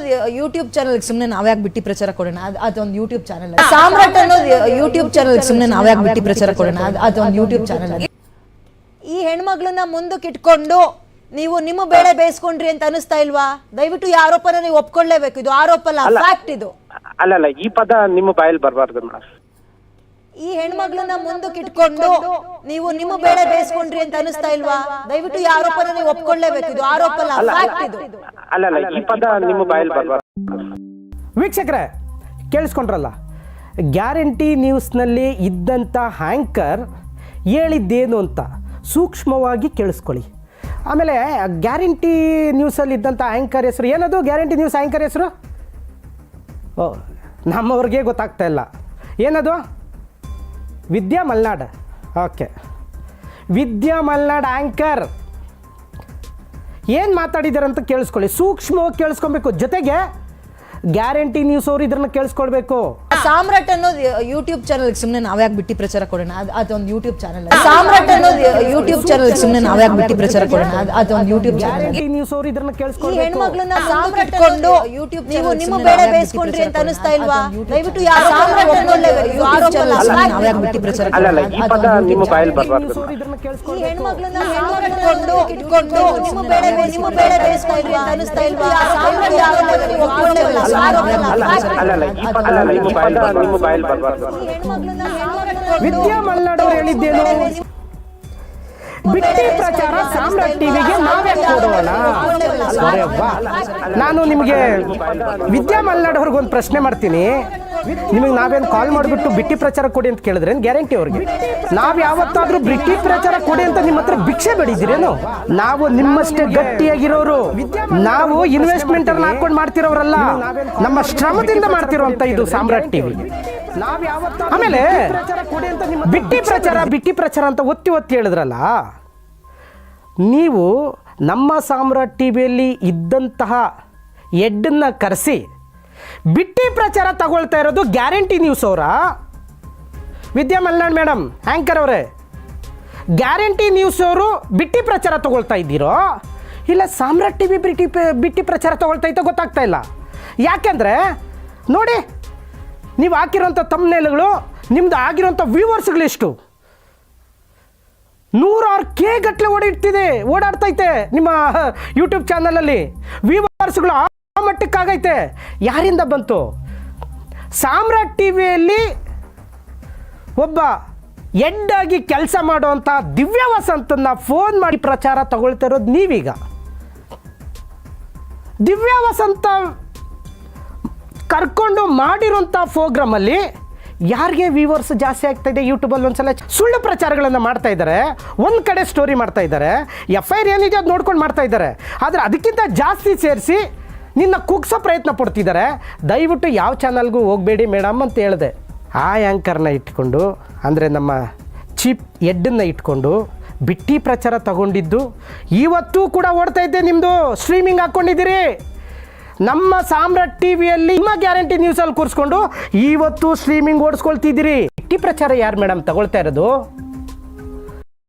ಅನ್ನೋದು YouTube channel ಸುಮ್ಮನೆ ನಾವ್ಯಾಕೆ ಬಿಟ್ಟಿ ಪ್ರಚಾರ ಕೊಡೋಣ? ಅದು ಅದೊಂದು ಯೂಟ್ಯೂಬ್ ಚಾನಲ್ ಸಾಮ್ರಾಟ್ ಅನ್ನೋದು ಯೂಟ್ಯೂಬ್ ಚಾನಲ್ ಸುಮ್ಮನೆ ನಾವ್ಯಾಕೆ ಬಿಟ್ಟಿ ಪ್ರಚಾರ ಕೊಡೋಣ? ಅದು ಅದೊಂದು ಯೂಟ್ಯೂಬ್ ಚಾನಲ್ ಈ ಹೆಣ್ಮಗಳನ್ನ ಮುಂದಕ್ಕೆ ಇಟ್ಕೊಂಡು ನೀವು ನಿಮ್ಮ ಬೇಳೆ ಬೇಯಿಸ್ಕೊಂಡ್ರಿ ಅಂತ ಅನಿಸ್ತಾ ಇಲ್ವಾ? ದಯವಿಟ್ಟು ಈ ಆರೋಪನ ನೀವು ಒಪ್ಕೊಳ್ಳೇಬೇಕು. ಇದು ಆರೋಪ ಅಲ್ಲ ಫ್ಯಾಕ್ಟ್ ಇದು. ಅಲ್ಲ ಅಲ್ಲ ಈ ಪದ ನಿಮ್ಮ ಬಾಯಲ್ಲಿ ಬರಬಾರ್ದು ಮೇಡಮ್. ಈ ಹೆಣ್ಮಗ್ಳನ್ನ ಮುಂದಕ್ಕೆ ಇಟ್ಕೊಂಡು ನೀವು ನಿಮ್ಮ ಬೇಳೆ ಬೇಯಿಸ್ಕೊಂಡ್ರಿ ಅಂತ ಅನಿಸ್ತಾ ಇಲ್ವಾ? ದಯವಿಟ್ಟು ಈ ಆರೋಪನ ನೀವು ಒಪ್ಕೊಳ್ಳೇಬೇಕು. ಇದು ಆರೋಪ ಅಲ್ಲ ಫ್ಯಾಕ್ಟ್ ಇದು. ಅಲ್ಲ ಅಲ್ಲ ಈ ಪದ ನಿಮ್ಮ ಬಾಯಲ್ಲಿ ಬರಬಾರ್ದು ವೀಕ್ಷಕರೇ ಕೇಳಿಸ್ಕೊಂಡ್ರಲ್ಲ. ಗ್ಯಾರಂಟಿ ನ್ಯೂಸ್ನಲ್ಲಿ ಇದ್ದಂಥ ಹ್ಯಾಂಕರ್ ಹೇಳಿದ್ದೇನು ಅಂತ ಸೂಕ್ಷ್ಮವಾಗಿ ಕೇಳಿಸ್ಕೊಳ್ಳಿ. ಆಮೇಲೆ ಗ್ಯಾರಂಟಿ ನ್ಯೂಸಲ್ಲಿ ಇದ್ದಂಥ ಆಂಕರ್ ಹೆಸರು ಏನದು? ಗ್ಯಾರಂಟಿ ನ್ಯೂಸ್ ಆ್ಯಂಕರ್ ಹೆಸರು? ಓ ನಮ್ಮವ್ರಿಗೆ ಗೊತ್ತಾಗ್ತಾ ಇಲ್ಲ. ಏನದು? ವಿದ್ಯಾ ಮಲ್ನಾಡ್. ಓಕೆ. ವಿದ್ಯಾ ಮಲ್ನಾಡ್ ಆ್ಯಂಕರ್ ಏನು ಮಾತಾಡಿದ್ದಾರೆ ಅಂತ ಕೇಳಿಸ್ಕೊಳ್ಳಿ. ಸೂಕ್ಷ್ಮವಾಗಿ ಕೇಳಿಸ್ಕೊಬೇಕು. ಜೊತೆಗೆ ಗ್ಯಾರಂಟಿ ನ್ಯೂಸ್ ಅವರು ಇದನ್ನು ಕೇಳಿಸ್ಕೊಳ್ಬೇಕು. ಸಾಮ್ರಾಟ್ ಅನ್ನೋದು ಯೂಟ್ಯೂಬ್ ಚಾನಲ್ ಸುಮ್ಮನೆ ನಾವ್ಯಾಕೆ ಬಿಟ್ಟಿ ಪ್ರಚಾರ ಕೊಡೋಣ? ಅದು ಅದೊಂದು ಯೂಟ್ಯೂಬ್ ಚಾನಲ್ ಸಾಮ್ರಾಟ್ ಅನ್ನೋದು ಯೂಟ್ಯೂಬ್ ಚಾನಲ್ ಸುಮ್ಮನೆ ನಾವ್ಯಾಕೆ ಬಿಟ್ಟಿ ಪ್ರಚಾರ ಕೊಡೋಣ? ಅದು ಅದೊಂದು ಯೂಟ್ಯೂಬ್ ಚಾನಲ್ ಗ್ಯಾರಂಟಿ ನ್ಯೂಸ್ ಅವರು ಇದನ್ನ ಈ ಕೇಳಿಸ್ಕೊಳ್ಬೇಕು ಹೆಣ್ಮಗಳನ್ನ ಸಾಮ್ರಾಟ್ ಕೊಂಡು ಯೂಟ್ಯೂಬ್ ನೀವು ನಿಮ್ಮ ಬೇಡ ಬೇಯಿಸ್ಕೊಂಡ್ರಿ ಅಂತ ಅನಿಸ್ತಾ ಇಲ್ವಾ? ದಯವಿಟ್ಟು ಯಾರು ಸಾಮ್ರಾಟ್ ನಾವ್ಯಾಕೆ ಬಿಟ್ಟಿ ಪ್ರಚಾರ ಅಲ್ಲ ಅಲ್ಲ ಈ ಪದ ನಿಮ್ಮ ಬಾಯಲ್ಲಿ ಬರಬಾರ್ದು. ನ್ಯೂಸ್ ಅವರು ಇದನ್ನ ಈ ಕೇಳಿಸ್ಕೊಳ್ಬೇಕು ಹೆಣ್ಮಗಳನ್ನ ಸಾಮ್ರಾಟ್ ಇಟ್ಕೊಂಡು ಇಟ್ಕೊಂಡು ನಿಮ್ಮ ಬೇಡ ನಿಮ್ಮ ಬೇಯಿಸ್ತಾ ಇಲ್ರಿ ಅಂತ ಅನಿಸ್ತಾ ಇಲ್ವಾ? ಸಾಮ್ರಾಟ್ ಯಾರು ಆರೋಪ ಅಲ್ಲ ಅಲ್ಲ ಅಲ್ಲ ಈ ಪದ ಅಲ್ಲ ಈ ಪದ ನಿಮ್ಮ ಬಾಯಲ್ಲಿ ಬರಬಾರ್ದು. ವಿದ್ಯಾ ಮಲ್ನಾಡ್ ಅವರು ಹೇಳಿದ್ದೇನು? ಬಿಟ್ಟಿ ಪ್ರಚಾರ ಸಾಮ್ರಾಟ್ ಟಿವಿಗೆ ನಾವೇ ಕೊಡೋಣ. ನಾನು ನಿಮಗೆ ವಿದ್ಯಾ ಮಲ್ನಾಡ್ ಅವ್ರಿಗೆ ಒಂದು ಪ್ರಶ್ನೆ ಮಾಡ್ತೀನಿ. ನಿಮಗೆ ನಾವೇನು ಕಾಲ್ ಮಾಡಿಬಿಟ್ಟು ಬಿಟ್ಟಿ ಪ್ರಚಾರ ಕೊಡಿ ಅಂತ ಕೇಳಿದ್ರೆ ಗ್ಯಾರಂಟಿ ಅವ್ರಿಗೆ? ನಾವು ಯಾವತ್ತಾದ್ರೂ ಬಿಟ್ಟಿ ಪ್ರಚಾರ ಕೊಡಿ ಅಂತ ನಿಮ್ಮ ಹತ್ರ ಭಿಕ್ಷೆ ಬೆಳಿದಿರೇನು ನಾವು ನಿಮ್ಮಷ್ಟೇ ಗಟ್ಟಿಯಾಗಿರೋರು. ನಾವು ಇನ್ವೆಸ್ಟ್ಮೆಂಟ್ ಅನ್ನ ಹಾಕೊಂಡು ಮಾಡ್ತಿರೋರಲ್ಲ. ನಮ್ಮ ಶ್ರಮದಿಂದ ಮಾಡ್ತಿರುವಂತ ಇದು ಸಾಮ್ರಾಟ್ ಟಿವಿ ಆಮೇಲೆ ಬಿಟ್ಟಿ ಪ್ರಚಾರ ಬಿಟ್ಟಿ ಪ್ರಚಾರ ಅಂತ ಒತ್ತಿ ಒತ್ತಿ ಹೇಳಿದ್ರಲ್ಲ? ನೀವು ನಮ್ಮ ಸಾಮ್ರಾಟ್ ಟಿವಿಯಲ್ಲಿ ಇದ್ದಂತಹ ಎಡ್ಡನ್ನ ಕರೆಸಿ ಬಿಟ್ಟಿ ಪ್ರಚಾರ ತಗೊಳ್ತಾ ಇರೋದು ಗ್ಯಾರಂಟಿ ನ್ಯೂಸ್ ಅವರ? ವಿದ್ಯಾ ಮಲ್ನಾಡ್ ಮೇಡಮ್ ಆ್ಯಂಕರ್ ಅವರೇ. ಗ್ಯಾರಂಟಿ ನ್ಯೂಸ್ ಅವರು ಬಿಟ್ಟಿ ಪ್ರಚಾರ ತಗೊಳ್ತಾ ಇದ್ದೀರೋ? ಇಲ್ಲ, ಸಾಮ್ರಾಟ್ ಟಿ ವಿ ಬಿಟ್ಟಿ ಬಿಟ್ಟಿ ಪ್ರಚಾರ ತಗೊಳ್ತಾ ಇತ್ತೋ ಗೊತ್ತಾಗ್ತಾ ಇಲ್ಲ. ಯಾಕೆಂದರೆ, ನೋಡಿ, ನೀವು ಹಾಕಿರೋಂಥ ತಮ್ಮನೇಲ್ಗಳು ನಿಮ್ಮದು ಆಗಿರೋಂಥ ವ್ಯೂವರ್ಸ್ಗಳೆಷ್ಟು ನೂರಾರು ಕೆ ಗಟ್ಟಲೆ ಓಡಿಡ್ತಿದೆ ಓಡಾಡ್ತೈತೆ ನಿಮ್ಮ ಯೂಟ್ಯೂಬ್ ಚಾನಲಲ್ಲಿ ವ್ಯೂವರ್ಸ್ಗಳು ಮಟ್ಟಕ್ಕಾಗೈತೆ. ಯಾರಿಂದ ಬಂತು? ಸಾಮ್ರಾಟ್ ಟಿ ವಿಯಲ್ಲಿ ಒಬ್ಬ ಎಡ್ಡಾಗಿ ಕೆಲಸ ಮಾಡುವಂಥ ದಿವ್ಯ ವಸಂತನ ಫೋನ್ ಮಾಡಿ ಪ್ರಚಾರ ತಗೊಳ್ತಾ ಇರೋದು ನೀವೀಗ. ದಿವ್ಯ ವಸಂತ ಕರ್ಕೊಂಡು ಮಾಡಿರೋಂಥ ಪ್ರೋಗ್ರಾಮಲ್ಲಿ ಯಾರಿಗೆ ವ್ಯೂವರ್ಸ್ ಜಾಸ್ತಿ ಆಗ್ತಾಯಿದೆ ಯೂಟ್ಯೂಬಲ್ಲಿ ಒಂದ್ಸಲ ಸುಳ್ಳು ಪ್ರಚಾರಗಳನ್ನು ಮಾಡ್ತಾ ಇದ್ದಾರೆ. ಒಂದು ಕಡೆ ಸ್ಟೋರಿ ಮಾಡ್ತಾ ಇದ್ದಾರೆ. ಎಫ್ ಐ ಆರ್ ಏನಿದೆ ಅದು ನೋಡ್ಕೊಂಡು ಮಾಡ್ತಾ ಇದ್ದಾರೆ. ಆದರೆ ಅದಕ್ಕಿಂತ ಜಾಸ್ತಿ ಸೇರಿಸಿ ನಿನ್ನ ಕುಗ್ಸೋ ಪ್ರಯತ್ನ ಪಡ್ತಿದ್ದಾರೆ ದಯವಿಟ್ಟು ಯಾವ ಚಾನಲ್ಗೂ ಹೋಗಬೇಡಿ ಮೇಡಮ್ ಅಂತ ಹೇಳಿದೆ. ಆ ಆ್ಯಂಕರ್ನ ಇಟ್ಕೊಂಡು, ಅಂದರೆ ನಮ್ಮ ಚೀಪ್ ಎಡ್ಡನ್ನು ಇಟ್ಕೊಂಡು, ಬಿಟ್ಟಿ ಪ್ರಚಾರ ತಗೊಂಡಿದ್ದು, ಇವತ್ತೂ ಕೂಡ ಓಡ್ತಾ ಇದ್ದೆ ನಿಮ್ಮದು ಸ್ಟ್ರೀಮಿಂಗ್ ಹಾಕ್ಕೊಂಡಿದ್ದೀರಿ ನಮ್ಮ ಸಾಮ್ರಾಟ್ ಟಿ ವಿಯಲ್ಲಿ ನಿಮ್ಮ ಗ್ಯಾರಂಟಿ ನ್ಯೂಸಲ್ಲಿ ಕೂರಿಸ್ಕೊಂಡು ಇವತ್ತು ಸ್ಟ್ರೀಮಿಂಗ್ ಓಡಿಸ್ಕೊಳ್ತಿದ್ದೀರಿ. ಬಿಟ್ಟಿ ಪ್ರಚಾರ ಯಾರು ಮೇಡಮ್ ತಗೊಳ್ತಾ ಇರೋದು?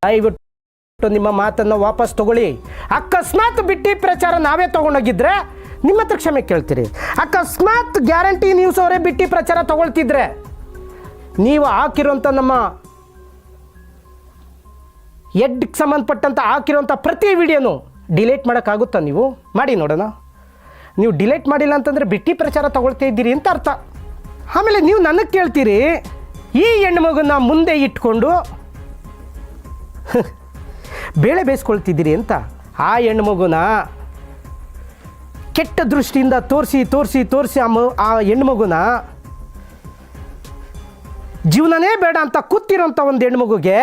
ದಯವಿಟ್ಟು ನಿಮ್ಮ ಮಾತನ್ನು ವಾಪಸ್ ತಗೊಳ್ಳಿ. ಅಕಸ್ಮಾತ್ ಬಿಟ್ಟಿ ಪ್ರಚಾರ ನಾವೇ ತಗೊಂಡೋಗಿದ್ರೆ ನಿಮ್ಮ ಹತ್ರ ಕ್ಷಮೆ ಕೇಳ್ತೀರಿ. ಅಕಸ್ಮಾತ್ ಗ್ಯಾರಂಟಿ ನ್ಯೂಸ್ ಅವರೇ ಬಿಟ್ಟಿ ಪ್ರಚಾರ ತಗೊಳ್ತಿದ್ರೆ, ನೀವು ಹಾಕಿರುವಂಥ ನಮ್ಮ ಎಡ್ಗೆ ಸಂಬಂಧಪಟ್ಟಂಥ ಹಾಕಿರುವಂಥ ಪ್ರತಿ ವಿಡಿಯೋನು ಡಿಲೀಟ್ ಮಾಡೋಕ್ಕಾಗುತ್ತಾ ನೀವು? ಮಾಡಿ ನೋಡೋಣ. ನೀವು ಡಿಲೀಟ್ ಮಾಡಿಲ್ಲ ಅಂತಂದರೆ ಬಿಟ್ಟಿ ಪ್ರಚಾರ ತಗೊಳ್ತಾ ಇದ್ದೀರಿ ಅಂತ ಅರ್ಥ. ಆಮೇಲೆ ನೀವು ನನಗೆ ಕೇಳ್ತೀರಿ, ಈ ಹೆಣ್ಣು ಮಗುನ ಮುಂದೆ ಇಟ್ಕೊಂಡು ಬೇಳೆ ಬೇಯಿಸ್ಕೊಳ್ತಿದ್ದೀರಿ ಅಂತ. ಆ ಹೆಣ್ಣು ಮಗುನ ಕೆಟ್ಟ ದೃಷ್ಟಿಯಿಂದ ತೋರಿಸಿ ತೋರಿಸಿ ತೋರಿಸಿ ಆ ಮ ಆ ಹೆಣ್ಮಗುನ ಜೀವನನೇ ಬೇಡ ಅಂತ ಕೂತಿರೋಂಥ ಒಂದು ಹೆಣ್ಮಗುಗೆ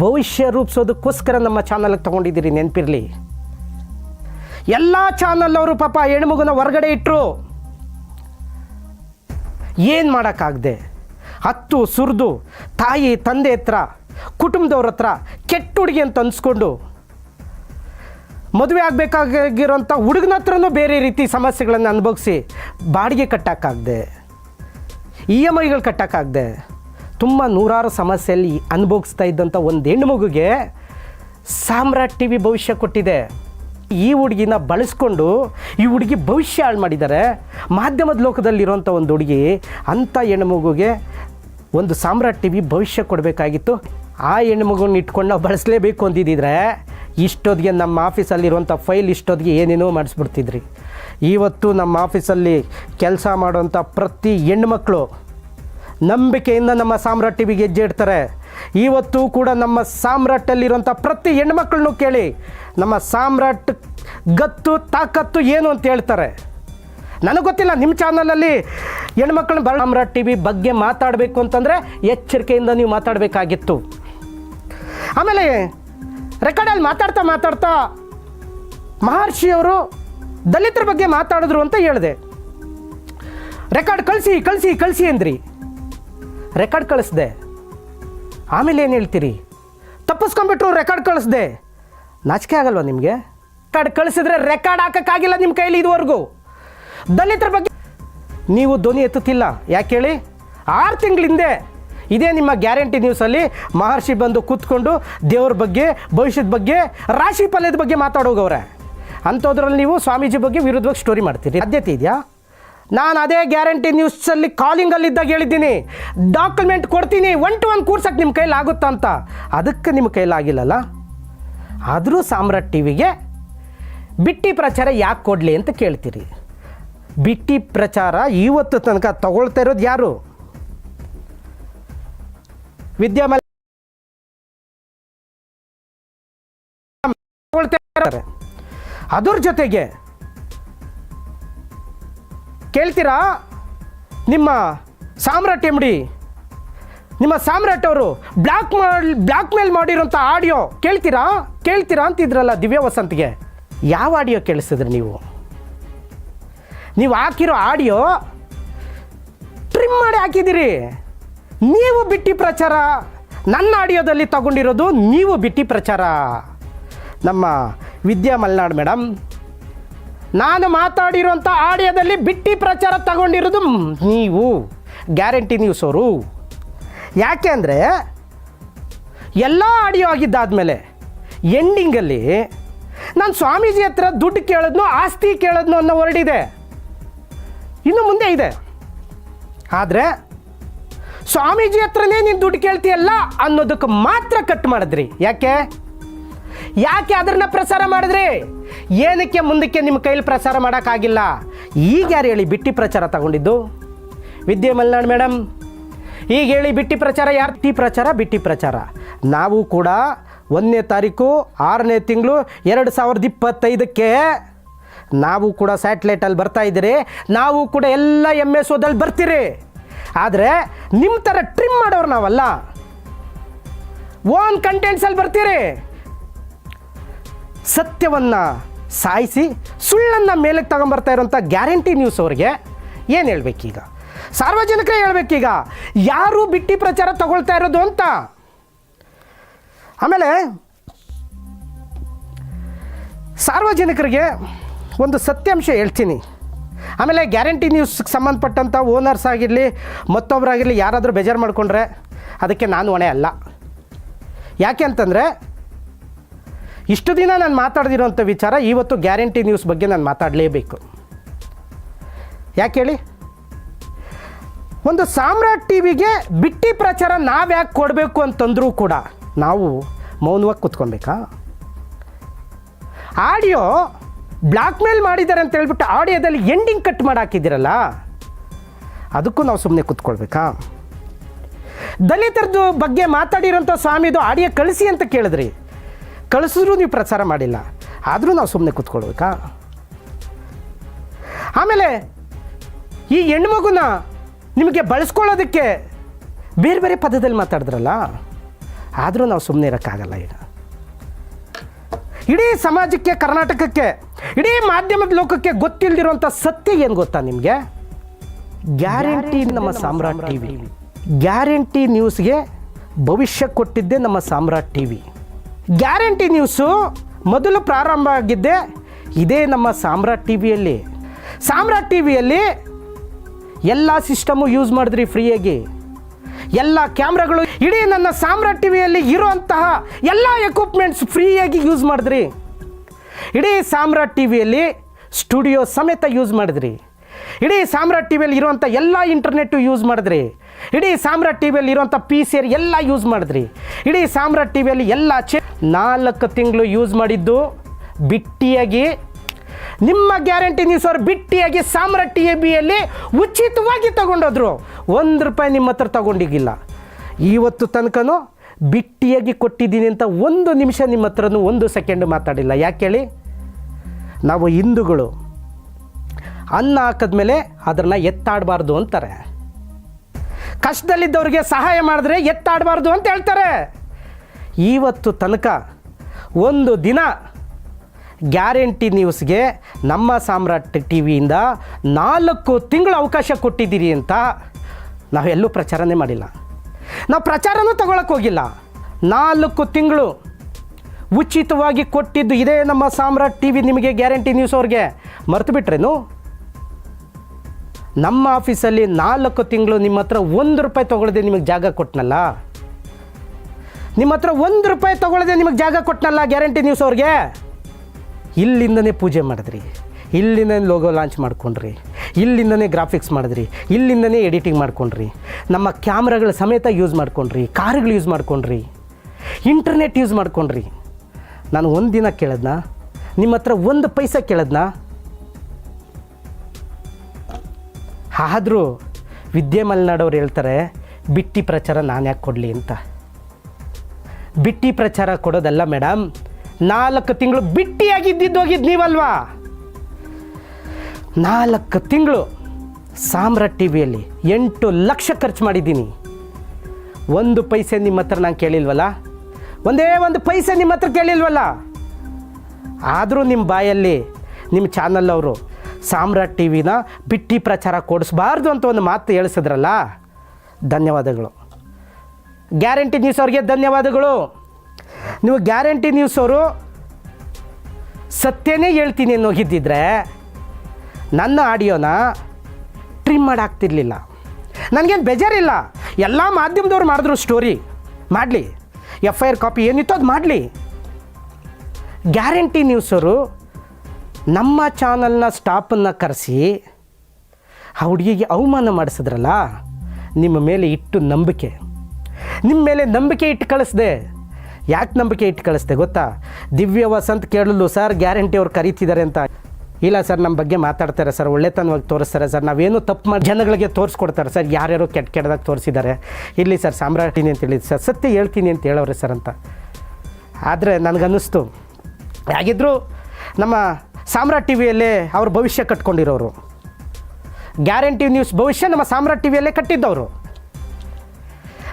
ಭವಿಷ್ಯ ರೂಪಿಸೋದಕ್ಕೋಸ್ಕರ ನಮ್ಮ ಚಾನಲ್ಗೆ ತೊಗೊಂಡಿದ್ದೀರಿ, ನೆನಪಿರಲಿ. ಎಲ್ಲ ಚಾನಲ್ ಅವರು ಪಾಪ ಹೆಣ್ಮಗುನ ಹೊರಗಡೆ ಇಟ್ಟರು ಏನು ಮಾಡೋಕ್ಕಾಗದೆ? ಹತ್ತು, ಸುರಿದು, ತಾಯಿ, ತಂದೆ ಹತ್ರ, ಕುಟುಂಬದವ್ರ ಹತ್ರ ಕೆಟ್ಟ ಹುಡುಗಿ ಅಂತ ಅನ್ಸ್ಕೊಂಡು ಮದುವೆ ಆಗಬೇಕಾಗಿರೋಂಥ ಹುಡುಗನ ಹತ್ರನೂ ಬೇರೆ ರೀತಿ ಸಮಸ್ಯೆಗಳನ್ನು ಅನುಭವಿಸಿ ಬಾಡಿಗೆ ಕಟ್ಟೋಕ್ಕಾಗದೆ ಇ ಎಂ ಐಗಳು ಕಟ್ಟೋಕ್ಕಾಗದೆ, ತುಂಬ ನೂರಾರು ಸಮಸ್ಯೆಯಲ್ಲಿ ಅನುಭವಿಸ್ತಾ ಇದ್ದಂಥ ಒಂದು ಹೆಣ್ಣು ಮಗುಗೆ ಸಾಮ್ರಾಟ್ ಟಿ ವಿ ಭವಿಷ್ಯ ಕೊಟ್ಟಿದೆ. ಈ ಹುಡುಗಿನ ಬಳಸ್ಕೊಂಡು ಈ ಹುಡುಗಿ ಭವಿಷ್ಯ ಹಾಳು ಮಾಡಿದ್ದಾರೆ. ಮಾಧ್ಯಮದ ಲೋಕದಲ್ಲಿರುವಂಥ ಒಂದು ಹುಡುಗಿ, ಅಂಥ ಹೆಣ್ಮಗುಗೆ ಒಂದು ಸಾಮ್ರಾಟ್ ಟಿ ವಿ ಭವಿಷ್ಯ ಕೊಡಬೇಕಾಗಿತ್ತು. ಆ ಹೆಣ್ಮಗುನ ಇಟ್ಕೊಂಡು ನಾವು ಬಳಸಲೇಬೇಕು ಅಂದಿದ್ದಿದ್ರೆ ಇಷ್ಟೊತ್ತಿಗೆ ನಮ್ಮ ಆಫೀಸಲ್ಲಿರುವಂಥ ಫೈಲ್ ಇಷ್ಟೊತ್ತಿಗೆ ಏನೇನೋ ಮಾಡಿಸ್ಬಿಡ್ತಿದ್ರಿ. ಇವತ್ತು ನಮ್ಮ ಆಫೀಸಲ್ಲಿ ಕೆಲಸ ಮಾಡುವಂಥ ಪ್ರತಿ ಹೆಣ್ಮಕ್ಳು ನಂಬಿಕೆಯಿಂದ ನಮ್ಮ ಸಾಮ್ರಾಟ್ ಟಿವಿಗೆ ಹೆಜ್ಜೆ ಇಡ್ತಾರೆ. ಇವತ್ತು ಕೂಡ ನಮ್ಮ ಸಾಮ್ರಾಟಲ್ಲಿರುವಂಥ ಪ್ರತಿ ಹೆಣ್ಮಕ್ಳನ್ನೂ ಕೇಳಿ ನಮ್ಮ ಸಾಮ್ರಾಟ್ ಗತ್ತು, ತಾಕತ್ತು ಏನು ಅಂತ ಹೇಳ್ತಾರೆ. ನನಗೆ ಗೊತ್ತಿಲ್ಲ ನಿಮ್ಮ ಚಾನಲಲ್ಲಿ ಹೆಣ್ಮಕ್ಳನ್ನ ಬರ ಸಾಮ್ರಾಟ್ ಟಿ ವಿ ಬಗ್ಗೆ ಮಾತಾಡಬೇಕು ಅಂತಂದರೆ ಎಚ್ಚರಿಕೆಯಿಂದ ನೀವು ಮಾತಾಡಬೇಕಾಗಿತ್ತು. ಆಮೇಲೆ ರೆಕಾರ್ಡಲ್ಲಿ ಮಾತಾಡ್ತಾ ಮಾತಾಡ್ತಾ ಮಹರ್ಷಿಯವರು ದಲಿತರ ಬಗ್ಗೆ ಮಾತಾಡಿದ್ರು ಅಂತ ಹೇಳಿದೆ. ರೆಕಾರ್ಡ್ ಕಳಿಸಿ ಕಳಿಸಿ ಕಳಿಸಿ ಅಂದ್ರಿ. ರೆಕಾರ್ಡ್ ಕಳಿಸ್ದೆ. ಆಮೇಲೆ ಏನು ಹೇಳ್ತೀರಿ? ತಪ್ಪಿಸ್ಕೊಂಬಿಟ್ರು ರೆಕಾರ್ಡ್ ಕಳಿಸ್ದೆ. ನಾಚಿಕೆ ಆಗಲ್ವಾ ನಿಮಗೆ? ರೆಕಾರ್ಡ್ ಕಳಿಸಿದ್ರೆ ರೆಕಾರ್ಡ್ ಹಾಕೋಕ್ಕಾಗಿಲ್ಲ ನಿಮ್ಮ ಕೈಲಿ ಇದುವರೆಗೂ. ದಲಿತರ ಬಗ್ಗೆ ನೀವು ಧ್ವನಿ ಎತ್ತುತ್ತಿಲ್ಲ. ಯಾಕೆ ಹೇಳಿ? ಆರು ತಿಂಗಳಿಂದೆ ಇದೇ ನಿಮ್ಮ ಗ್ಯಾರಂಟಿ ನ್ಯೂಸಲ್ಲಿ ಮಹರ್ಷಿ ಬಂದು ಕೂತ್ಕೊಂಡು ದೇವ್ರ ಬಗ್ಗೆ, ಭವಿಷ್ಯದ ಬಗ್ಗೆ, ರಾಶಿ ಫಲದ ಬಗ್ಗೆ ಮಾತಾಡೋಗವ್ರೆ ಅಂಥದ್ರಲ್ಲಿ ನೀವು ಸ್ವಾಮೀಜಿ ಬಗ್ಗೆ ವಿರುದ್ಧವಾಗಿ ಸ್ಟೋರಿ ಮಾಡ್ತೀರಿ. ಸಾಧ್ಯತೆ ಇದೆಯಾ? ನಾನು ಅದೇ ಗ್ಯಾರಂಟಿ ನ್ಯೂಸಲ್ಲಿ ಕಾಲಿಂಗಲ್ಲಿದ್ದಾಗ ಹೇಳಿದ್ದೀನಿ. ಡಾಕ್ಯುಮೆಂಟ್ ಕೊಡ್ತೀನಿ. ಒನ್ ಟು ಒನ್ ಕೂರ್ಸಕ್ಕೆ ನಿಮ್ಮ ಕೈಲಿ ಆಗುತ್ತಾ ಅಂತ. ಅದಕ್ಕೆ ನಿಮ್ಮ ಕೈಲಾಗಿಲ್ಲಲ್ಲ ಆದರೂ ಸಾಮ್ರಾಟ್ ಟಿ ವಿಗೆ ಬಿಟ್ಟಿ ಪ್ರಚಾರ ಯಾಕೆ ಕೊಡಲಿ ಅಂತ ಕೇಳ್ತೀರಿ. ಬಿಟ್ಟಿ ಪ್ರಚಾರ ಇವತ್ತು ತನಕ ತಗೊಳ್ತಾ ಇರೋದು ಯಾರು? ವಿದ್ಯಾಮಲ ಅದರ ಜೊತೆಗೆ ಕೇಳ್ತೀರಾ? ನಿಮ್ಮ ಸಾಮ್ರಾಟ್ ಎಂ ಡಿ, ನಿಮ್ಮ ಸಾಮ್ರಾಟ್ ಅವರು ಬ್ಲಾಕ್ ಮಾಡಿ ಬ್ಲಾಕ್ ಮೇಲ್ ಮಾಡಿರೋಂಥ ಆಡಿಯೋ ಕೇಳ್ತೀರಾ? ಕೇಳ್ತೀರಾ ಅಂತಿದ್ರಲ್ಲ ದಿವ್ಯ ವಸಂತ್ಗೆ. ಯಾವ ಆಡಿಯೋ ಕೇಳಿಸಿದ್ರಿ ನೀವು? ನೀವು ಹಾಕಿರೋ ಆಡಿಯೋ ಟ್ರಿಮ್ ಮಾಡಿ ಹಾಕಿದ್ದೀರಿ. ನೀವು ಬಿಟ್ಟಿ ಪ್ರಚಾರ. ನನ್ನ ಆಡಿಯೋದಲ್ಲಿ ತಗೊಂಡಿರೋದು ನೀವು ಬಿಟ್ಟಿ ಪ್ರಚಾರ. ನಮ್ಮ ವಿದ್ಯಾ ಮಲ್ನಾಡ್ ಮೇಡಮ್ ನಾನು ಮಾತಾಡಿರುವಂಥ ಆಡಿಯೋದಲ್ಲಿ ಬಿಟ್ಟಿ ಪ್ರಚಾರ ತಗೊಂಡಿರೋದು ನೀವು. ಗ್ಯಾರಂಟಿ ನ್ಯೂಸ್ ಅವರು. ಯಾಕೆ ಅಂದರೆ, ಎಲ್ಲ ಆಡಿಯೋ ಆಗಿದ್ದಾದಮೇಲೆ ಎಂಡಿಂಗಲ್ಲಿ ನಾನು ಸ್ವಾಮೀಜಿ ಹತ್ರ ದುಡ್ಡು ಕೇಳೋದ್ನೋ, ಆಸ್ತಿ ಕೇಳೋದ್ನೋ ಅನ್ನೋ ಹೊರಡಿದೆ ಇನ್ನು ಮುಂದೆ ಇದೆ. ಆದರೆ ಸ್ವಾಮೀಜಿ ಹತ್ರನೇ ನೀನು ದುಡ್ಡು ಕೇಳ್ತೀಯಲ್ಲ ಅನ್ನೋದಕ್ಕೆ ಮಾತ್ರ ಕಟ್ ಮಾಡಿದ್ರಿ. ಯಾಕೆ? ಯಾಕೆ ಅದನ್ನ ಪ್ರಸಾರ ಮಾಡಿದ್ರಿ? ಏನಕ್ಕೆ ಮುಂದಕ್ಕೆ ನಿಮ್ಮ ಕೈಲಿ ಪ್ರಸಾರ ಮಾಡೋಕ್ಕಾಗಿಲ್ಲ? ಈಗ ಯಾರು ಹೇಳಿ ಬಿಟ್ಟಿ ಪ್ರಚಾರ ತಗೊಂಡಿದ್ದು? ವಿದ್ಯೆ ಮಲ್ನಾಡ್ ಮೇಡಮ್ ಈಗ ಹೇಳಿ ಬಿಟ್ಟಿ ಪ್ರಚಾರ ಯಾರು? ಟಿ ಪ್ರಚಾರ, ಬಿಟ್ಟಿ ಪ್ರಚಾರ. ನಾವು ಕೂಡ ಒಂದನೇ ತಾರೀಕು, ಆರನೇ ತಿಂಗಳು ಎರಡು ಸಾವಿರದ ಇಪ್ಪತ್ತೈದಕ್ಕೆ ನಾವು ಕೂಡ ಸ್ಯಾಟ್ಲೈಟಲ್ಲಿ ಬರ್ತಾ ಇದ್ದೀರಿ. ನಾವು ಕೂಡ ಎಲ್ಲ ಎಂ ಎಸ್ ಓದಲ್ಲಿ ಬರ್ತೀರಿ. ಆದರೆ ನಿಮ್ಮ ಥರ ಟ್ರಿಮ್ ಮಾಡೋರು ನಾವಲ್ಲ. ಓನ್ ಕಂಟೆಂಟ್ಸಲ್ಲಿ ಬರ್ತೀರಿ. ಸತ್ಯವನ್ನು ಸಾಯಿಸಿ ಸುಳ್ಳನ್ನು ಮೇಲಕ್ಕೆ ತಗೊಂಬರ್ತಾ ಇರೋಂಥ ಗ್ಯಾರಂಟಿ ನ್ಯೂಸ್ ಅವ್ರಿಗೆ ಏನು ಹೇಳ್ಬೇಕೀಗ? ಸಾರ್ವಜನಿಕರೇ ಹೇಳ್ಬೇಕೀಗ, ಯಾರು ಬಿಟ್ಟಿ ಪ್ರಚಾರ ತಗೊಳ್ತಾ ಇರೋದು ಅಂತ. ಆಮೇಲೆ ಸಾರ್ವಜನಿಕರಿಗೆ ಒಂದು ಸತ್ಯಾಂಶ ಹೇಳ್ತೀನಿ. ಆಮೇಲೆ ಗ್ಯಾರಂಟಿ ನ್ಯೂಸ್ಗೆ ಸಂಬಂಧಪಟ್ಟಂಥ ಓನರ್ಸ್ ಆಗಿರಲಿ ಮತ್ತೊಬ್ಬರಾಗಿರಲಿ ಯಾರಾದರೂ ಬೇಜಾರು ಮಾಡಿಕೊಂಡ್ರೆ ಅದಕ್ಕೆ ನಾನು ಹೊಣೆ ಅಲ್ಲ. ಯಾಕೆ ಅಂತಂದರೆ, ಇಷ್ಟು ದಿನ ನಾನು ಮಾತಾಡ್ದಿರೋಂಥ ವಿಚಾರ ಇವತ್ತು ಗ್ಯಾರಂಟಿ ನ್ಯೂಸ್ ಬಗ್ಗೆ ನಾನು ಮಾತಾಡಲೇಬೇಕು. ಯಾಕೆ ಹೇಳಿ? ಒಂದು ಸಾಮ್ರಾಟ್ ಟಿ ವಿಗೆ ಬಿಟ್ಟಿ ಪ್ರಚಾರ ನಾವು ಯಾಕೆ ಕೊಡಬೇಕು ಅಂತಂದರೂ ಕೂಡ ನಾವು ಮೌನವಾಗಿ ಕೂತ್ಕೊಬೇಕಾ ಆಡಿಯೋ ಬ್ಲಾಕ್ ಮೇಲ್ ಮಾಡಿದ್ದಾರೆ ಅಂತ ಹೇಳ್ಬಿಟ್ಟು ಆಡಿಯೋದಲ್ಲಿ ಎಂಡಿಂಗ್ ಕಟ್ ಮಾಡಿ ಹಾಕಿದ್ದೀರಲ್ಲ, ಅದಕ್ಕೂ ನಾವು ಸುಮ್ಮನೆ ಕೂತ್ಕೊಳ್ಬೇಕಾ? ದಲಿತರದ್ದು ಬಗ್ಗೆ ಮಾತಾಡಿರೋಂಥ ಸ್ವಾಮಿದು ಆಡಿಯೋ ಕಳಿಸಿ ಅಂತ ಕೇಳಿದ್ರಿ. ಕಳಿಸಿದ್ರು ನೀವು ಪ್ರಚಾರ ಮಾಡಿಲ್ಲ. ಆದರೂ ನಾವು ಸುಮ್ಮನೆ ಕೂತ್ಕೊಳ್ಬೇಕಾ? ಆಮೇಲೆ ಈ ಹೆಣ್ಮಗುನ ನಿಮಗೆ ಬಳಸ್ಕೊಳ್ಳೋದಕ್ಕೆ ಬೇರೆ ಬೇರೆ ಪದದಲ್ಲಿ ಮಾತಾಡಿದ್ರಲ್ಲ, ಆದರೂ ನಾವು ಸುಮ್ಮನೆ ಇರೋಕ್ಕಾಗಲ್ಲ ಈಗ. ಇಡೀ ಸಮಾಜಕ್ಕೆ, ಕರ್ನಾಟಕಕ್ಕೆ ಇಡೀ ಮಾಧ್ಯಮದ ಲೋಕಕ್ಕೆ ಗೊತ್ತಿಲ್ಲದಿರುವಂಥ ಸತ್ಯ ಏನು ಗೊತ್ತಾ ನಿಮಗೆ? ಗ್ಯಾರಂಟಿ ನಮ್ಮ ಸಾಮ್ರಾಟ್ ಟಿ ವಿ ಗ್ಯಾರಂಟಿ ನ್ಯೂಸ್ಗೆ ಭವಿಷ್ಯ ಕೊಟ್ಟಿದ್ದೆ ನಮ್ಮ Samrat T V guarantee news ಮೊದಲು ಪ್ರಾರಂಭ ಆಗಿದ್ದೆ ಇದೇ ನಮ್ಮ ಸಾಮ್ರಾಟ್ ಟಿ ವಿಯಲ್ಲಿ ಸಾಮ್ರಾಟ್ ಟಿ ವಿಯಲ್ಲಿ ಎಲ್ಲ ಸಿಸ್ಟಮು ಯೂಸ್ ಮಾಡಿದ್ರಿ ಫ್ರೀಯಾಗಿ ಎಲ್ಲ ಕ್ಯಾಮ್ರಾಗಳು ಇಡೀ ನನ್ನ ಸಾಮ್ರಾಟ್ ಟಿ ವಿಯಲ್ಲಿ ಇರುವಂತಹ ಎಲ್ಲ ಎಕ್ವಿಪ್ಮೆಂಟ್ಸ್ ಫ್ರೀಯಾಗಿ ಯೂಸ್ ಮಾಡಿದ್ರಿ. ಇಡೀ ಸಾಮ್ರಾಟ್ ಟಿ ವಿಯಲ್ಲಿ ಸ್ಟುಡಿಯೋ ಸಮೇತ ಯೂಸ್ ಮಾಡಿದ್ರಿ. ಇಡೀ ಸಾಮ್ರಾಟ್ ಟಿ ವಿಯಲ್ಲಿ ಇರುವಂಥ ಎಲ್ಲ ಇಂಟರ್ನೆಟ್ಟು ಯೂಸ್ ಮಾಡಿದ್ರಿ. ಇಡೀ ಸಾಮ್ರಾಟ್ ಟಿ ವಿಯಲ್ಲಿ ಇರುವಂಥ ಪಿ ಸಿ ಆರ್ ಎಲ್ಲ ಯೂಸ್ ಮಾಡಿದ್ರಿ. ಇಡೀ ಸಾಮ್ರಾಟ್ ಟಿ ವಿಯಲ್ಲಿ ಎಲ್ಲ ಚೆ ನಾಲ್ಕು ತಿಂಗಳು ಯೂಸ್ ಮಾಡಿದ್ದು ಬಿಟ್ಟಿಯಾಗಿ ನಿಮ್ಮ ಗ್ಯಾರಂಟಿ ನೀವು ಸರ್ ಬಿಟ್ಟಿಯಾಗಿ ಸಾಮ್ರಾಟ್ ಟಿ ಬಿಯಲ್ಲಿ ಉಚಿತವಾಗಿ ತಗೊಂಡೋದ್ರು. ಒಂದು ರೂಪಾಯಿ ನಿಮ್ಮ ಹತ್ರ ತಗೊಂಡಿಗಿಲ್ಲ. ಇವತ್ತು ತನಕನೂ ಬಿಟ್ಟಿಯಾಗಿ ಕೊಟ್ಟಿದ್ದೀನಿ ಅಂತ ಒಂದು ನಿಮಿಷ ನಿಮ್ಮ ಹತ್ರನೂ ಒಂದು ಸೆಕೆಂಡ್ ಮಾತಾಡಿಲ್ಲ. ಯಾಕೆ ಹೇಳಿ? ನಾವು ಹಿಂದೂಗಳು. ಅನ್ನ ಹಾಕಿದ್ಮೇಲೆ ಅದನ್ನು ಎತ್ತಾಡಬಾರ್ದು ಅಂತಾರೆ. ಕಷ್ಟದಲ್ಲಿದ್ದವ್ರಿಗೆ ಸಹಾಯ ಮಾಡಿದ್ರೆ ಎತ್ತಾಡಬಾರ್ದು ಅಂತ ಹೇಳ್ತಾರೆ. ಇವತ್ತು ತನಕ ಒಂದು ದಿನ ಗ್ಯಾರಂಟಿ ನ್ಯೂಸ್ಗೆ ನಮ್ಮ ಸಾಮ್ರಾಟ್ ಟಿ ವಿಯಿಂದ ನಾಲ್ಕು ತಿಂಗಳು ಅವಕಾಶ ಕೊಟ್ಟಿದ್ದೀರಿ ಅಂತ ನಾವೆಲ್ಲೂ ಪ್ರಚಾರನೇ ಮಾಡಿಲ್ಲ. ನಾವು ಪ್ರಚಾರನೂ ತಗೊಳಕ್ಕೆ ಹೋಗಿಲ್ಲ. ನಾಲ್ಕು ತಿಂಗಳು ಉಚಿತವಾಗಿ ಕೊಟ್ಟಿದ್ದು ಇದೇ ನಮ್ಮ ಸಾಮ್ರಾಟ್ ಟಿ ವಿ ನಿಮಗೆ ಗ್ಯಾರಂಟಿ ನ್ಯೂಸ್ ಅವ್ರಿಗೆ. ಮರೆತು ಬಿಟ್ರೇನು ನಮ್ಮ ಆಫೀಸಲ್ಲಿ ನಾಲ್ಕು ತಿಂಗಳು ನಿಮ್ಮ ಹತ್ರ ಒಂದು ರೂಪಾಯಿ ತೊಗೊಳದೆ ನಿಮಗೆ ಜಾಗ ಕೊಟ್ಟನಲ್ಲ ನಿಮ್ಮ ಹತ್ರ ಒಂದು ರೂಪಾಯಿ ತೊಗೊಳದೆ ನಿಮಗೆ ಜಾಗ ಕೊಟ್ಟನಲ್ಲ ಗ್ಯಾರಂಟಿ ನ್ಯೂಸ್ ಅವ್ರಿಗೆ? ಇಲ್ಲಿಂದನೇ ಪೂಜೆ ಮಾಡಿದ್ರಿ. ಇಲ್ಲಿಂದನೇ ಲೋಗೋ ಲಾಂಚ್ ಮಾಡ್ಕೊಂಡ್ರಿ. ಇಲ್ಲಿಂದನೇ ಗ್ರಾಫಿಕ್ಸ್ ಮಾಡಿದ್ರಿ. ಇಲ್ಲಿಂದನೇ ಎಡಿಟಿಂಗ್ ಮಾಡ್ಕೊಂಡ್ರಿ. ನಮ್ಮ ಕ್ಯಾಮ್ರಾಗಳ ಸಮೇತ ಯೂಸ್ ಮಾಡ್ಕೊಂಡ್ರಿ. ಕಾರುಗಳು ಯೂಸ್ ಮಾಡ್ಕೊಂಡ್ರಿ. ಇಂಟರ್ನೆಟ್ ಯೂಸ್ ಮಾಡ್ಕೊಂಡ್ರಿ. ನಾನು ಒಂದು ದಿನ ಕೇಳಿದ್ನಾ? ನಿಮ್ಮ ಹತ್ರ ಒಂದು ಪೈಸೆ ಕೇಳಿದ್ನಾ? ಆದರೂ ವಿದ್ಯೆ ಮಲೆನಾಡವ್ರು ಹೇಳ್ತಾರೆ, ಬಿಟ್ಟಿ ಪ್ರಚಾರ ನಾನು ಯಾಕೆ ಕೊಡಲಿ ಅಂತ. ಬಿಟ್ಟಿ ಪ್ರಚಾರ ಕೊಡೋದಲ್ಲ ಮೇಡಮ್ ನಾಲ್ಕು ತಿಂಗಳು ಬಿಟ್ಟಿಯಾಗಿದ್ದಿದ್ದು ಹೋಗಿದ್ದು ನೀವಲ್ವಾ? ನಾಲ್ಕು ತಿಂಗಳು ಸಾಮ್ರಾಟ್ ಟಿ ವಿಯಲ್ಲಿ ಎಂಟು ಲಕ್ಷ ಖರ್ಚು ಮಾಡಿದ್ದೀನಿ. ಒಂದು ಪೈಸೆ ನಿಮ್ಮ ಹತ್ರ ನಾನು ಕೇಳಿಲ್ವಲ್ಲ? ಒಂದೇ ಒಂದು ಪೈಸೆ ನಿಮ್ಮ ಹತ್ರ ಕೇಳಿಲ್ವಲ್ಲ? ಆದರೂ ನಿಮ್ಮ ಬಾಯಲ್ಲಿ ನಿಮ್ಮ ಚಾನಲ್ ಅವರು ಸಾಮ್ರಾಟ್ ಟಿ ವಿನ ಬಿಟ್ಟಿ ಪ್ರಚಾರ ಕೊಡಿಸ್ಬಾರ್ದು ಅಂತ ಒಂದು ಮಾತು ಹೇಳಿಸಿದ್ರಲ್ಲ? ಧನ್ಯವಾದಗಳು. ಗ್ಯಾರಂಟಿ ನ್ಯೂಸ್ ಅವ್ರಿಗೆ ಧನ್ಯವಾದಗಳು. ನೀವು ಗ್ಯಾರಂಟಿ ನ್ಯೂಸ್ ಅವರು ಸತ್ಯನೇ ಹೇಳ್ತೀನಿ ಅನ್ನೋಗಿದ್ದಿದ್ರೆ ನನ್ನ ಆಡಿಯೋನ ಟ್ರಿಮ್ ಮಾಡಾಕ್ತಿರ್ಲಿಲ್ಲ. ನನಗೇನು ಬೇಜಾರಿಲ್ಲ. ಎಲ್ಲ ಮಾಧ್ಯಮದವ್ರು ಮಾಡಿದ್ರು ಸ್ಟೋರಿ ಮಾಡಲಿ. ಎಫ್ ಐ ಆರ್ ಕಾಪಿ ಏನಿತ್ತು ಅದು ಮಾಡಲಿ. ಗ್ಯಾರಂಟಿ ನ್ಯೂಸರು ನಮ್ಮ ಚಾನಲ್ನ ಸ್ಟಾಪನ್ನು ಕರೆಸಿ ಆ ಹುಡುಗಿಗೆ ಅವಮಾನ ಮಾಡಿಸಿದ್ರಲ್ಲ, ನಿಮ್ಮ ಮೇಲೆ ಇಟ್ಟು ನಂಬಿಕೆ. ನಿಮ್ಮ ಮೇಲೆ ನಂಬಿಕೆ ಇಟ್ಟು ಕಳಿಸ್ದೆ. ಯಾಕೆ ನಂಬಿಕೆ ಇಟ್ಟು ಕಳಿಸ್ದೆ ಗೊತ್ತಾ? ದಿವ್ಯ ವಸಂತ್ ಕೇಳಲು ಸರ್ ಗ್ಯಾರಂಟಿ ಅವ್ರು ಕರೀತಿದ್ದಾರೆ ಅಂತ. ಇಲ್ಲ ಸರ್ ನಮ್ಮ ಬಗ್ಗೆ ಮಾತಾಡ್ತಾರೆ ಸರ್, ಒಳ್ಳೆತನವಾಗಿ ತೋರಿಸ್ತಾರೆ ಸರ್. ನಾವೇನು ತಪ್ಪು ಮಾಡಿ ಜನಗಳಿಗೆ ತೋರಿಸ್ಕೊಡ್ತಾರೆ ಸರ್. ಯಾರ್ಯಾರು ಕೆಟ್ಟ ಕೆಟ್ಟದಾಗ ತೋರಿಸಿದ್ದಾರೆ. ಇಲ್ಲಿ ಸರ್ ಸಾಮ್ರಾಟಿನಿ ಅಂತ ಹೇಳಿದ್ದು ಸರ್. ಸತ್ಯ ಹೇಳ್ತೀನಿ ಅಂತ ಹೇಳವ್ರೆ ಸರ್ ಅಂತ. ಆದರೆ ನನಗನ್ನಿಸ್ತು ಹೇಗಿದ್ದರೂ ನಮ್ಮ ಸಾಮ್ರಾಟ್ ಟಿ ವಿಯಲ್ಲೇ ಅವ್ರ ಭವಿಷ್ಯ ಕಟ್ಕೊಂಡಿರೋರು. ಗ್ಯಾರಂಟಿ ನ್ಯೂಸ್ ಭವಿಷ್ಯ ನಮ್ಮ ಸಾಮ್ರಾಟ್ ಟಿ ವಿಯಲ್ಲೇ ಕಟ್ಟಿದ್ದವರು.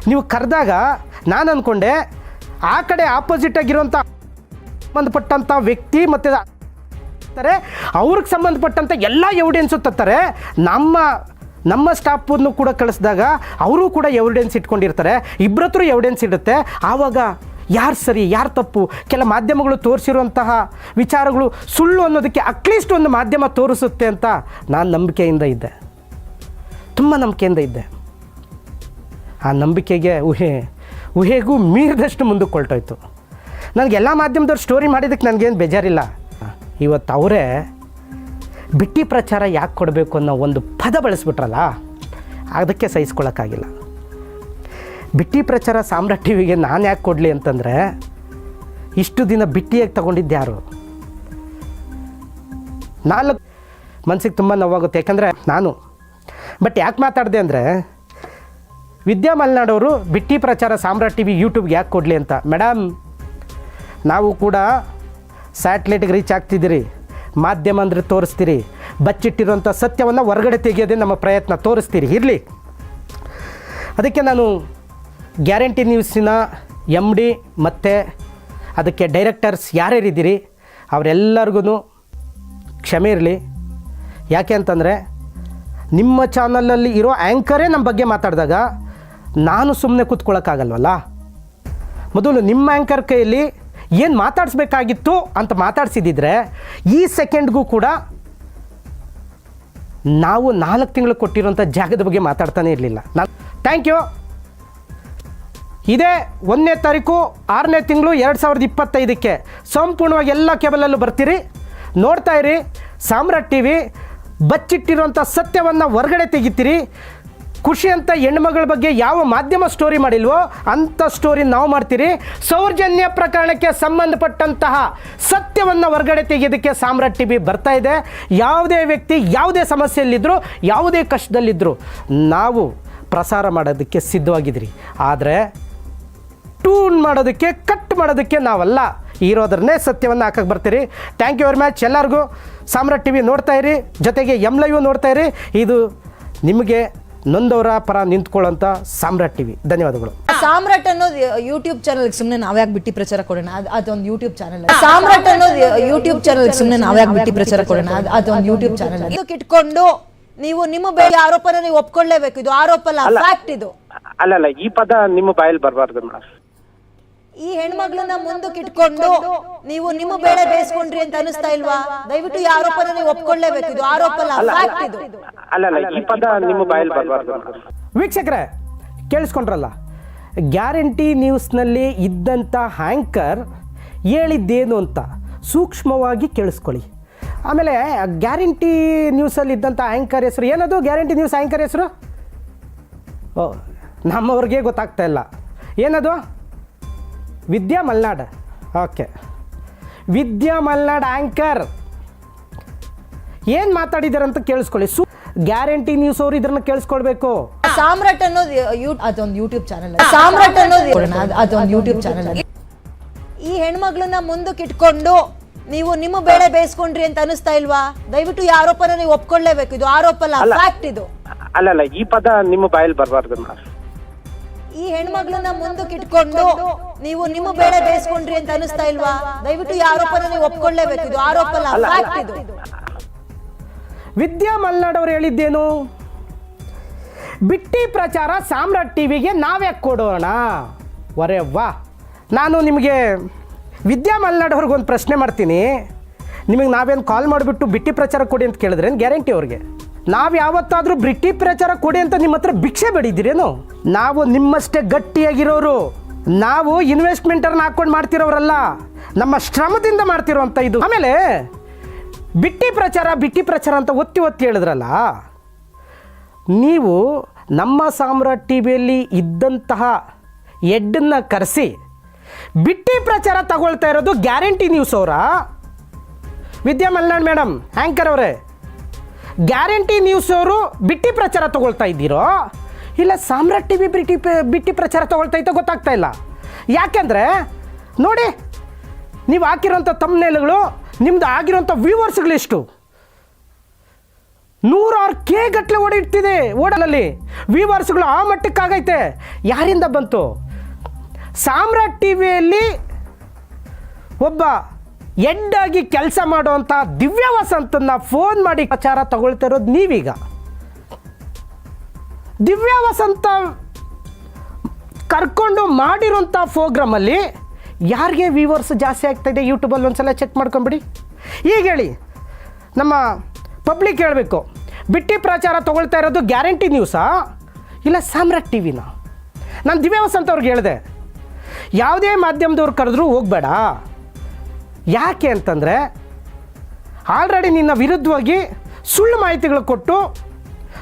ನೀವು ಕರೆದಾಗ ನಾನು ಅಂದ್ಕೊಂಡೆ ಆ ಕಡೆ ಆಪೋಸಿಟ್ ಆಗಿರುವಂಥ ಸಂಬಂಧಪಟ್ಟಂಥ ವ್ಯಕ್ತಿ ಮತ್ತು ತಾರೆ ಅವ್ರಿಗೆ ಸಂಬಂಧಪಟ್ಟಂಥ ಎಲ್ಲ ಎವಿಡೆನ್ಸು ತತ್ತಾರೆ ನಮ್ಮ ನಮ್ಮ ಸ್ಟಾಫನ್ನು ಕೂಡ ಕಳಿಸಿದಾಗ ಅವರು ಕೂಡ ಎವಿಡೆನ್ಸ್ ಇಟ್ಕೊಂಡಿರ್ತಾರೆ. ಇಬ್ಬರತ್ರ ಎವಿಡೆನ್ಸ್ ಇರುತ್ತೆ ಆವಾಗ ಯಾರು ಸರಿ, ಯಾರು ತಪ್ಪು? ಕೆಲ ಮಾಧ್ಯಮಗಳು ತೋರಿಸಿರುವಂತಹ ವಿಚಾರಗಳು ಸುಳ್ಳು ಅನ್ನೋದಕ್ಕೆ ಅಟ್ಲೀಸ್ಟ್ ಒಂದು ಮಾಧ್ಯಮ ತೋರಿಸುತ್ತೆ ಅಂತ ನಾನು ನಂಬಿಕೆಯಿಂದ ಇದ್ದೆ. ತುಂಬ ನಂಬಿಕೆಯಿಂದ ಇದ್ದೆ. ಆ ನಂಬಿಕೆಗೆ ಊಹೆ, ಊಹೆಗೂ ಮೀರಿದಷ್ಟು ಮುಂದಕ್ಕೆ ಹೊರಟೋಯ್ತು. ನನಗೆ ಎಲ್ಲ ಮಾಧ್ಯಮದವ್ರು ಸ್ಟೋರಿ ಮಾಡಿದ್ದಕ್ಕೆ ನನಗೇನು ಬೇಜಾರಿಲ್ಲ. ಇವತ್ತು ಅವರೇ ಬಿಟ್ಟಿ ಪ್ರಚಾರ ಯಾಕೆ ಕೊಡಬೇಕು ಅನ್ನೋ ಒಂದು ಪದ ಬಳಸ್ಬಿಟ್ರಲ್ಲ, ಅದಕ್ಕೆ ಸಹಿಸ್ಕೊಳ್ಳೋಕ್ಕಾಗಿಲ್ಲ ಬಿಟ್ಟಿ ಪ್ರಚಾರ ಸಾಮ್ರಾಟ್ ಟಿ ವಿಗೆ ನಾನು ಯಾಕೆ ಕೊಡಲಿ ಅಂತಂದರೆ, ಇಷ್ಟು ದಿನ ಬಿಟ್ಟಿಯಾಗಿ ತಗೊಂಡಿದ್ದು ಯಾರು? ನಾಲ್ಕು ಮನಸ್ಸಿಗೆ ತುಂಬ ನೋವಾಗುತ್ತೆ, ಯಾಕಂದರೆ ನಾನು. ಬಟ್ ಯಾಕೆ ಮಾತಾಡಿದೆ ಅಂದರೆ, ವಿದ್ಯಾ ಮಲೆನಾಡವರು ಬಿಟ್ಟಿ ಪ್ರಚಾರ ಸಾಮ್ರಾಟ್ ಟಿ ವಿ ಯೂಟ್ಯೂಬ್ಗೆ ಯಾಕೆ ಕೊಡಲಿ ಅಂತ. ಮೇಡಮ್ ನಾವು ಕೂಡ ಸ್ಯಾಟ್ಲೈಟ್ಗೆ ರೀಚ್ ಆಗ್ತಿದ್ದೀರಿ. ಮಾಧ್ಯಮ ಅಂದರೆ ತೋರಿಸ್ತೀರಿ. ಬಚ್ಚಿಟ್ಟಿರುವಂಥ ಸತ್ಯವನ್ನು ಹೊರಗಡೆ ತೆಗೆಯೋದೇ ನಮ್ಮ ಪ್ರಯತ್ನ. ತೋರಿಸ್ತೀರಿ. ಇರಲಿ. ಅದಕ್ಕೆ ನಾನು ಗ್ಯಾರಂಟಿ ನ್ಯೂಸಿನ ಎಂ ಡಿ ಮತ್ತು ಅದಕ್ಕೆ ಡೈರೆಕ್ಟರ್ಸ್ ಯಾರ್ಯಾರಿದ್ದೀರಿ ಅವರೆಲ್ಲರಿಗೂ ಕ್ಷಮೆ ಇರಲಿ. ಯಾಕೆ ಅಂತಂದರೆ ನಿಮ್ಮ ಚಾನಲಲ್ಲಿ ಇರೋ ಆ್ಯಂಕರೇ ನಮ್ಮ ಬಗ್ಗೆ ಮಾತಾಡಿದಾಗ ನಾನು ಸುಮ್ಮನೆ ಕೂತ್ಕೊಳ್ಳೋಕ್ಕಾಗಲ್ವಲ್ಲ ಮೊದಲು ನಿಮ್ಮ ಆ್ಯಂಕರ್ ಕೈಯಲ್ಲಿ ಏನು ಮಾತಾಡಿಸ್ಬೇಕಾಗಿತ್ತು ಅಂತ ಮಾತಾಡ್ಸಿದ್ದಿದ್ರೆ ಈ ಸೆಕೆಂಡ್ಗೂ ಕೂಡ ನಾವು ನಾಲ್ಕು ತಿಂಗಳು ಕೊಟ್ಟಿರೋಂಥ ಜಾಗದ ಬಗ್ಗೆ ಮಾತಾಡ್ತಾನೆ ಇರಲಿಲ್ಲ. ನಾನು ಥ್ಯಾಂಕ್ ಯು ಇದೇ ಒಂದನೇ ತಾರೀಕು, ಆರನೇ ತಿಂಗಳು ಎರಡು ಸಾವಿರದ ಇಪ್ಪತ್ತೈದಕ್ಕೆ ಸಂಪೂರ್ಣವಾಗಿ ಎಲ್ಲ ಕೇಬಲಲ್ಲೂ ಬರ್ತೀರಿ. ನೋಡ್ತಾ ಇರಿ, ಸಾಮ್ರಾಟ್ ಟಿ ವಿ ಬಚ್ಚಿಟ್ಟಿರುವಂಥ ಸತ್ಯವನ್ನು ಹೊರಗಡೆ ತೆಗಿತೀರಿ. ಖುಷಿ ಅಂತ ಹೆಣ್ಮಗಳ ಬಗ್ಗೆ ಯಾವ ಮಾಧ್ಯಮ ಸ್ಟೋರಿ ಮಾಡಿಲ್ವೋ ಅಂಥ ಸ್ಟೋರಿ ನಾವು ಮಾಡ್ತೀರಿ. ಸೌರ್ಜನ್ಯ ಪ್ರಕರಣಕ್ಕೆ ಸಂಬಂಧಪಟ್ಟಂತಹ ಸತ್ಯವನ್ನು ಹೊರಗಡೆ ತೆಗೆಯೋದಕ್ಕೆ ಸಾಮ್ರಾಟ್ ಟಿ ವಿ ಬರ್ತಾ ಇದೆ. ಯಾವುದೇ ವ್ಯಕ್ತಿ ಯಾವುದೇ ಸಮಸ್ಯೆಯಲ್ಲಿದ್ದರೂ ಯಾವುದೇ ಕಷ್ಟದಲ್ಲಿದ್ದರೂ ನಾವು ಪ್ರಸಾರ ಮಾಡೋದಕ್ಕೆ ಸಿದ್ಧವಾಗಿದ್ದೀರಿ. ಆದರೆ ಟೂನ್ ಮಾಡೋದಕ್ಕೆ ಕಟ್ ಮಾಡೋದಕ್ಕೆ ನಾವಲ್ಲ. ಇರೋದ್ರನ್ನೇ ಸತ್ಯವನ್ನು ಹಾಕಕ್ಕೆ ಬರ್ತೀರಿ. ಥ್ಯಾಂಕ್ ಯು ವೆರಿ ಮಚ್ ಎಲ್ಲರಿಗೂ. ಸಾಮ್ರಾಟ್ ಟಿ ವಿ ನೋಡ್ತಾ ಇರಿ. ಜೊತೆಗೆ ಎಂ ಲೈವ್ ನೋಡ್ತಾ ಇರಿ. ಇದು ನಿಮಗೆ ನೊಂದವರ ಪರ ನಿಂತ್ಕೊಳ್ಳೋಂಥ ಸಾಮ್ರಾಟ್ ಟಿವಿ. ಧನ್ಯವಾದಗಳು. ಸಾಮ್ರಾಟ್ ಅನ್ನೋದು ಯೂಟ್ಯೂಬ್ ಚಾನಲ್ ಸುಮ್ಮನೆ ನಾವ್ಯಾಕೆ ಬಿಟ್ಟಿ ಪ್ರಚಾರ ಕೊಡೋಣ. ಅದು ಅದೊಂದು ಯೂಟ್ಯೂಬ್ ಚಾನಲ್ ಸಾಮ್ರಾಟ್ ಅನ್ನೋದು ಯೂಟ್ಯೂಬ್ ಚಾನಲ್ ಸುಮ್ಮನೆ ನಾವ್ಯಾಕೆ ಬಿಟ್ಟಿ ಪ್ರಚಾರ ಕೊಡೋಣ. ಅದು ಅದೊಂದು ಯೂಟ್ಯೂಬ್ ಚಾನಲ್ ಇದಕ್ಕೆ ಇಟ್ಕೊಂಡು ನೀವು ನಿಮ್ಮ ಬೇರೆ ಆರೋಪನ ನೀವು ಒಪ್ಕೊಳ್ಳೇಬೇಕು. ಇದು ಆರೋಪ ಅಲ್ಲ ಫ್ಯಾಕ್ಟ್ ಇದು. ಅಲ್ಲ ಅಲ್ಲ ಈ ಪದ ನಿಮ್ಮ ಬಾಯಲ್ಲಿ ಬರಬಾರ್ದು ಮೇಡಮ್ ಈ ಹೆಣ್ಮಗಳನ್ನ ಮುಂದಕ್ಕೆ ಇಟ್ಕೊಂಡು ನೀವು ನಿಮ್ಮ ಬೇಳೆ ಬೇಯಿಸ್ಕೊಂಡ್ರಿ ಅಂತ ಅನಿಸ್ತಾ ಇಲ್ವಾ? ದಯವಿಟ್ಟು ಈ ಆರೋಪನ ನೀವು ಒಪ್ಕೊಳ್ಳೇಬೇಕು. ಇದು ಆರೋಪ ಅಲ್ಲ ಫ್ಯಾಕ್ಟ್ ಇದು. ಅಲ್ಲ ಅಲ್ಲ ಈ ಪದ ನಿಮ್ಮ ಬಾಯಲ್ಲಿ ಬರಬಾರ್ದು. ವೀಕ್ಷಕರೇ ಕೇಳಿಸ್ಕೊಂಡ್ರಲ್ಲ ಗ್ಯಾರಂಟಿ ನ್ಯೂಸ್ನಲ್ಲಿ ಇದ್ದಂಥ ಹ್ಯಾಂಕರ್ ಹೇಳಿದ್ದೇನು ಅಂತ ಸೂಕ್ಷ್ಮವಾಗಿ ಕೇಳಿಸ್ಕೊಳ್ಳಿ. ಆಮೇಲೆ ಗ್ಯಾರಂಟಿ ನ್ಯೂಸಲ್ಲಿ ಇದ್ದಂಥ ಆಂಕರ್ ಹೆಸರು ಏನದು ಗ್ಯಾರಂಟಿ ನ್ಯೂಸ್ ಆ್ಯಂಕರ್ ಹೆಸರು? ಓ ನಮ್ಮವ್ರಿಗೆ ಗೊತ್ತಾಗ್ತಾ ಇಲ್ಲ. ಏನದು? ವಿದ್ಯಾ ಮಲ್ನಾಡ್. ಓಕೆ. ವಿದ್ಯಾ ಮಲ್ನಾಡ್ ಆ್ಯಂಕರ್ ಏನು ಮಾತಾಡಿದಾರಂತ ಅಂತ ಕೇಳಿಸ್ಕೊಳ್ಳಿ. ಸು ಗ್ಯಾರಂಟಿ ನ್ಯೂಸ್ ಅವ್ರು ಇದನ್ನ ಕೇಳಿಸ್ಕೊಳ್ಬೇಕು. ಸಾಮ್ರಾಟ್ ಅನ್ನೋದು ಯೂ- ಅದೊಂದು ಯೂಟ್ಯೂಬ್ ಚಾನಲ್ ಸಾಮ್ರಾಟ್ ಅನ್ನೋದು ಅದು- ಅದೊಂದು ಯೂಟ್ಯೂಬ್ ಚಾನಲ್ ಈ ಹೆಣ್ಮಗಳನ್ನ ಮುಂದಕ್ಕೆ ಇಟ್ಕೊಂಡು ನೀವು ನಿಮ್ಮ ಬೇಳೆ ಬೇಯಿಸ್ಕೊಂಡ್ರಿ ಅಂತ ಅನಿಸ್ತಾ ಇಲ್ವಾ? ದಯವಿಟ್ಟು ಈ ಆರೋಪನ ನೀವು ಒಪ್ಕೊಳ್ಳೇಬೇಕು. ಇದು ಆರೋಪ ಅಲ್ಲ ಫ್ಯಾಕ್ಟ್ ಇದು. ಅಲ್ಲ ಅಲ್ಲ ಈ ಪದ ನಿಮ್ಮ ಬಾಯಲ್ಲಿ ಬರಬಾರ್ದು ಈ ಹೆಣ್ಮಗಳನ್ನ ಮುಂದಕ್ಕೆ ಇಟ್ಕೊಂಡು ನೀವು ನಿಮ್ಮ ಬೇಡ ಬೇಯಿಸ್ಕೊಂಡ್ರಿ ಅಂತ ಅನಿಸ್ತಾ ಇಲ್ವಾ? ದಯವಿಟ್ಟು ಈ ಆರೋಪನ ನೀವು ಒಪ್ಕೊಳ್ಳೇಬೇಕು. ಇದು ಆರೋಪ ಅಲ್ಲ ಫ್ಯಾಕ್ಟ್ ಇದು. ವಿದ್ಯಾ ಮಲ್ನಾಡ್ ಅವ್ರು ಹೇಳಿದ್ದೇನು? ಬಿಟ್ಟಿ ಪ್ರಚಾರ ಸಾಮ್ರಾಟ್ ಟಿವಿಗೆ ನಾವ್ಯಾಕೆ ಕೊಡೋಣ? ಒರೆ ವಾ ನಾನು ನಿಮಗೆ ವಿದ್ಯಾ ಮಲ್ನಾಡ್ ಅವ್ರಿಗೆ ಒಂದು ಪ್ರಶ್ನೆ ಮಾಡ್ತೀನಿ. ನಿಮಗೆ ನಾವೇನು ಕಾಲ್ ಮಾಡಿಬಿಟ್ಟು ಬಿಟ್ಟಿ ಪ್ರಚಾರ ಕೊಡಿ ಅಂತ ಕೇಳಿದ್ರೆ ಗ್ಯಾರಂಟಿ ಅವ್ರಿಗೆ? ನಾವು ಯಾವತ್ತಾದರೂ ಬಿಟ್ಟಿ ಪ್ರಚಾರ ಕೊಡಿ ಅಂತ ನಿಮ್ಮ ಹತ್ರ ಭಿಕ್ಷೆ ಬೇಡಿದ್ದೀರೇನು? ನಾವು ನಿಮ್ಮಷ್ಟೇ ಗಟ್ಟಿಯಾಗಿರೋರು. ನಾವು ಇನ್ವೆಸ್ಟ್ಮೆಂಟರ್ನ ಹಾಕ್ಕೊಂಡು ಮಾಡ್ತಿರೋರಲ್ಲ. ನಮ್ಮ ಶ್ರಮದಿಂದ ಮಾಡ್ತಿರೋಂಥ ಇದು. ಆಮೇಲೆ, ಬಿಟ್ಟಿ ಪ್ರಚಾರ ಬಿಟ್ಟಿ ಪ್ರಚಾರ ಅಂತ ಒತ್ತಿ ಒತ್ತಿ ಹೇಳಿದ್ರಲ್ಲ? ನೀವು ನಮ್ಮ ಸಾಮ್ರಾಟ್ ಟಿ ವಿಯಲ್ಲಿ ಇದ್ದಂತಹ ಎಡ್ಡನ್ನು ಕರೆಸಿ, ಬಿಟ್ಟಿ ಪ್ರಚಾರ ತಗೊಳ್ತಾ ಇರೋದು ಗ್ಯಾರಂಟಿ ನ್ಯೂಸ್ ಅವರ? ವಿದ್ಯಾ ಮಲ್ನಾಡ್ ಮೇಡಮ್ ಆ್ಯಂಕರ್ ಅವರೇ. ಗ್ಯಾರಂಟಿ ನ್ಯೂಸ್ ಅವರು ಬಿಟ್ಟಿ ಪ್ರಚಾರ ತಗೊಳ್ತಾ ಇದ್ದೀರೋ? ಇಲ್ಲ, ಸಾಮ್ರಾಟ್ ಟಿ ವಿ ಬಿಟ್ಟಿ ಬಿಟ್ಟಿ ಪ್ರಚಾರ ತಗೊಳ್ತಾ ಇತ್ತೋ ಗೊತ್ತಾಗ್ತಾ ಇಲ್ಲ. ಯಾಕೆಂದರೆ, ನೋಡಿ, ನೀವು ಹಾಕಿರೋಂಥ ತಮ್ಮನೇಲುಗಳು ನಿಮ್ದು ಆಗಿರೋಂಥ ವ್ಯೂವರ್ಸ್ಗಳೆಷ್ಟು ನೂರಾರು ಕೆ ಗಟ್ಟಲೆ ಓಡಿಡ್ತಿದೆ ಓಡಲಲ್ಲಿ. ವ್ಯೂವರ್ಸ್ಗಳು ಆ ಮಟ್ಟಕ್ಕಾಗೈತೆ. ಯಾರಿಂದ ಬಂತು? ಸಾಮ್ರಾಟ್ ಟಿ ವಿಯಲ್ಲಿ ಒಬ್ಬ ಎಡ್ಡಾಗಿ ಕೆಲಸ ಮಾಡುವಂಥ ದಿವ್ಯ ವಸಂತನ ಫೋನ್ ಮಾಡಿ ಪ್ರಚಾರ ತಗೊಳ್ತಿರೋದು ನೀವೀಗ. ದಿವ್ಯ ವಸಂತ ಕರ್ಕೊಂಡು ಮಾಡಿರೋಂಥ ಫೋಗ್ರಾಮಲ್ಲಿ ಯಾರಿಗೆ ವ್ಯೂವರ್ಸ್ ಜಾಸ್ತಿ ಆಗ್ತಾಯಿದೆ ಯೂಟ್ಯೂಬಲ್ಲಿ ಒಂದ್ಸಲ ಚೆಕ್ ಮಾಡ್ಕೊಂಬಿಡಿ. ಈಗ ಹೇಳಿ, ನಮ್ಮ ಪಬ್ಲಿಕ್ ಹೇಳಬೇಕು, ಬಿಟ್ಟಿ ಪ್ರಚಾರ ತೊಗೊಳ್ತಾ ಇರೋದು ಗ್ಯಾರಂಟಿ ನ್ಯೂಸಾ ಇಲ್ಲ ಸಾಮ್ರಾಟ್ ಟಿ ವಿನ ನಾನು ದಿವ್ಯ ವಸಂತ ಅವ್ರಿಗೆ ಹೇಳಿದೆ, ಯಾವುದೇ ಮಾಧ್ಯಮದವ್ರು ಕರೆದ್ರೂ ಹೋಗಬೇಡ. ಯಾಕೆ ಅಂತಂದರೆ ಆಲ್ರೆಡಿ ನಿನ್ನ ವಿರುದ್ಧವಾಗಿ ಸುಳ್ಳು ಮಾಹಿತಿಗಳು ಕೊಟ್ಟು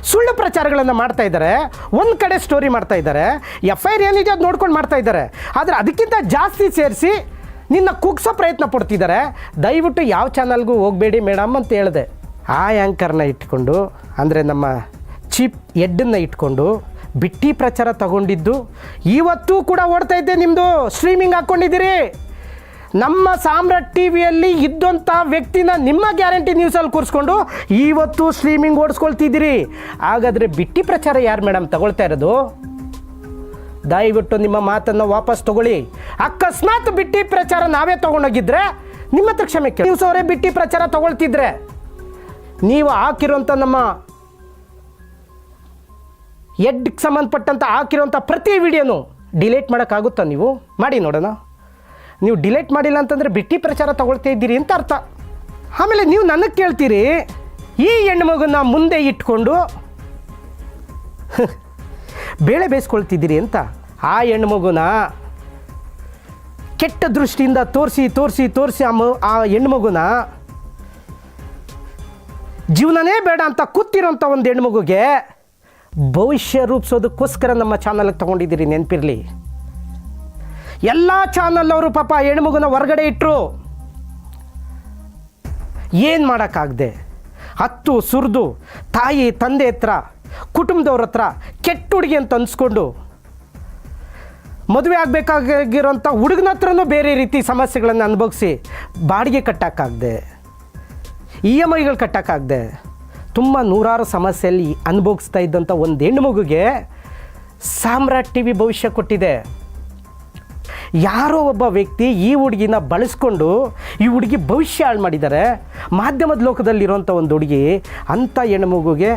ಸುಳ್ಳು ಪ್ರಚಾರಗಳನ್ನು ಮಾಡ್ತಾ ಇದ್ದಾರೆ, ಒಂದು ಕಡೆ ಸ್ಟೋರಿ ಮಾಡ್ತಾ ಇದ್ದಾರೆ ಎಫ್ ಐ ಆರ್ ಏನಿದೆ ಅದು ನೋಡ್ಕೊಂಡು ಮಾಡ್ತಾ ಇದ್ದಾರೆ. ಆದರೆ ಅದಕ್ಕಿಂತ ಜಾಸ್ತಿ ಸೇರಿಸಿ ನಿನ್ನ ಕುಗ್ಸೋ ಪ್ರಯತ್ನ ಪಡ್ತಿದ್ದಾರೆ. ದಯವಿಟ್ಟು ಯಾವ ಚಾನಲ್ಗೂ ಹೋಗಬೇಡಿ ಮೇಡಮ್ ಅಂತ ಹೇಳಿದೆ. ಆ ಆ್ಯಂಕರ್ನ ಇಟ್ಕೊಂಡು, ಅಂದರೆ ನಮ್ಮ ಚೀಪ್ ಎಡ್ಡನ್ನು ಇಟ್ಕೊಂಡು ಬಿಟ್ಟಿ ಪ್ರಚಾರ ತಗೊಂಡಿದ್ದು, ಇವತ್ತೂ ಕೂಡ ಓಡ್ತಾ ಇದ್ದೆ ನಿಮ್ಮದು ಸ್ಟ್ರೀಮಿಂಗ್ ಹಾಕ್ಕೊಂಡಿದ್ದೀರಿ ನಮ್ಮ ಸಾಮ್ರಾಟ್ ಟಿ ವಿಯಲ್ಲಿ ಇದ್ದಂಥ ವ್ಯಕ್ತಿನ ನಿಮ್ಮ ಗ್ಯಾರಂಟಿ ನ್ಯೂಸಲ್ಲಿ ಕೂರಿಸ್ಕೊಂಡು ಇವತ್ತು ಸ್ಟ್ರೀಮಿಂಗ್ ಓಡಿಸ್ಕೊಳ್ತಿದ್ದೀರಿ. ಹಾಗಾದರೆ ಬಿಟ್ಟಿ ಪ್ರಚಾರ ಯಾರು ಮೇಡಮ್ ತಗೊಳ್ತಾ ಇರೋದು? ದಯವಿಟ್ಟು ನಿಮ್ಮ ಮಾತನ್ನು ವಾಪಸ್ ತಗೊಳ್ಳಿ. ಅಕಸ್ಮಾತ್ ಬಿಟ್ಟಿ ಪ್ರಚಾರ ನಾವೇ ತಗೊಂಡೋಗಿದ್ರೆ ನಿಮ್ಮ ಹತ್ರ ಕ್ಷಮೆ ನ್ಯೂಸ್ ಅವರೇ ಬಿಟ್ಟಿ ಪ್ರಚಾರ ತಗೊಳ್ತಿದ್ರೆ. ನೀವು ಹಾಕಿರುವಂಥ ನಮ್ಮ ಎಡ್ಗೆ ಸಂಬಂಧಪಟ್ಟಂಥ ಹಾಕಿರುವಂಥ ಪ್ರತಿ ವಿಡಿಯೋನು ಡಿಲೀಟ್ ಮಾಡೋಕ್ಕಾಗುತ್ತಾ ನೀವು? ಮಾಡಿ ನೋಡೋಣ. ನೀವು ಡಿಲೀಟ್ ಮಾಡಿಲ್ಲ ಅಂತಂದರೆ ಬಿಟ್ಟಿ ಪ್ರಚಾರ ತಗೊಳ್ತಾ ಇದ್ದೀರಿ ಅಂತ ಅರ್ಥ. ಆಮೇಲೆ ನೀವು ನನಗೆ ಕೇಳ್ತೀರಿ, ಈ ಹೆಣ್ಣು ಮಗನ್ನ ಮುಂದೆ ಇಟ್ಕೊಂಡು ಬೇಳೆ ಬೇಯಿಸ್ಕೊಳ್ತಿದ್ದೀರಿ ಅಂತ ಆ ಹೆಣ್ಮಗುನ ಕೆಟ್ಟ ದೃಷ್ಟಿಯಿಂದ ತೋರಿಸಿ ತೋರಿಸಿ ತೋರಿಸಿ ಆ ಮ ಆ ಹೆಣ್ಮಗುನ ಜೀವನನೇ ಬೇಡ ಅಂತ ಕೂತಿರೋಂಥ ಒಂದು ಹೆಣ್ಮಗುಗೆ ಭವಿಷ್ಯ ರೂಪಿಸೋದಕ್ಕೋಸ್ಕರ ನಮ್ಮ ಚಾನಲ್ಗೆ ತೊಗೊಂಡಿದ್ದೀರಿ, ನೆನಪಿರಲಿ. ಎಲ್ಲ ಚಾನಲ್ ಅವರು ಪಾಪ ಹೆಣ್ಮಗುನ ಹೊರಗಡೆ ಇಟ್ಟರು ಏನು ಮಾಡೋಕ್ಕಾಗದೆ? ಹತ್ತು ಸುರಿದು, ತಾಯಿ, ತಂದೆ ಹತ್ರ, ಕುಟುಂಬದವ್ರ ಹತ್ರ ಕೆಟ್ಟ ಹುಡುಗಿ ಅಂತ ಅನ್ಸ್ಕೊಂಡು ಮದುವೆ ಆಗಬೇಕಾಗಿರೋಂಥ ಹುಡುಗನ ಹತ್ರನೂ ಬೇರೆ ರೀತಿ ಸಮಸ್ಯೆಗಳನ್ನು ಅನುಭವಿಸಿ ಬಾಡಿಗೆ ಕಟ್ಟೋಕ್ಕಾಗದೆ ಇ ಎಂ ಐಗಳು ಕಟ್ಟೋಕ್ಕಾಗದೆ ತುಂಬ ನೂರಾರು ಸಮಸ್ಯೆಯಲ್ಲಿ ಅನುಭವಿಸ್ತಾ ಇದ್ದಂಥ ಒಂದು ಹೆಣ್ಣು ಮಗುಗೆ ಸಾಮ್ರಾಟ್ ಟಿ ವಿ ಭವಿಷ್ಯ ಕೊಟ್ಟಿದೆ. ಯಾರೋ ಒಬ್ಬ ವ್ಯಕ್ತಿ ಈ ಹುಡುಗಿನ ಬಳಸ್ಕೊಂಡು ಈ ಹುಡುಗಿ ಭವಿಷ್ಯ ಹಾಳು ಮಾಡಿದ್ದಾರೆ. ಮಾಧ್ಯಮದ ಲೋಕದಲ್ಲಿರುವಂಥ ಒಂದು ಹುಡುಗಿ ಅಂಥ ಹೆಣ್ಮಗುಗೆ